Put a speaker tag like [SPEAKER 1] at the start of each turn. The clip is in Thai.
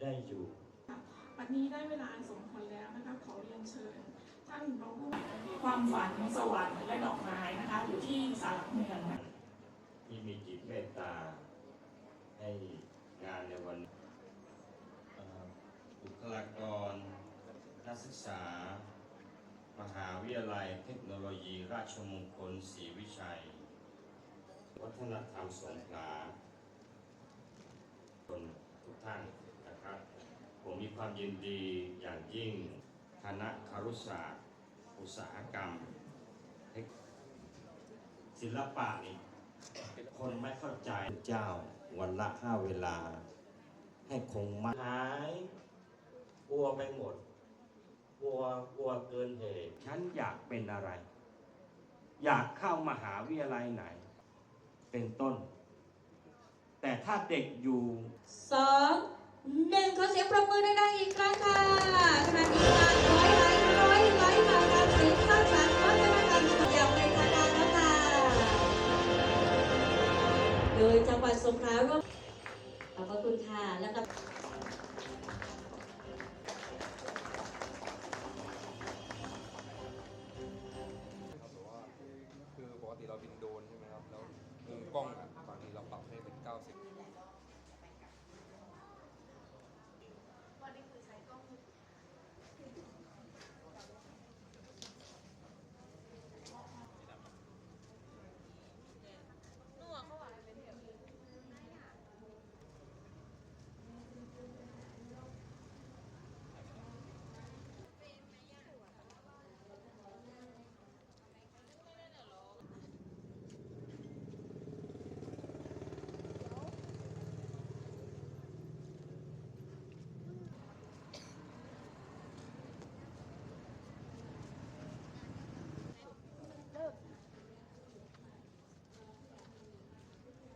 [SPEAKER 1] ได้อยู่
[SPEAKER 2] วันนี้ได้เวลาอันสมควรแล้วนะคะขอเรียนเชิญ ท่านรองผู้ความฝันสวรรค์และดอกไม้นะคะอยู่ที่ศาลหลักเมืองนะคะ
[SPEAKER 1] ที่มีจิตเมตตา ให้งานในวันเอ่อบุคลากร นักศึกษา มหาวิทยาลัยเทคโนโลยีราชมงคลศรีวิชัย วัฒนธรรมสงขลาคนทุกท่านนะครับ ผมมี ความยินดีอย่างยิ่งคณะคารุศาสตร์อุตสาหกรรมเทคศิลปะนี่คนไม่เข้าใจเจ้าวันละห้าเวลา ให้คงมาหายกลัวไปหมดกลัวกลัวเกินเหตุฉันอยากเป็นอะไร อยากเข้ามหาวิทยาลัยไหน เป็นต้น แต่ถ้าเด็กอยู่
[SPEAKER 3] สองหนึ่งขอเสียงปรบมือดังๆ โดยจังหวัดสงขลาร่วมขอบพระคุณค่ะแล้วก็คือปกติเราบินโดนใช่ไหมครับ แล้วมุมกล้องอะ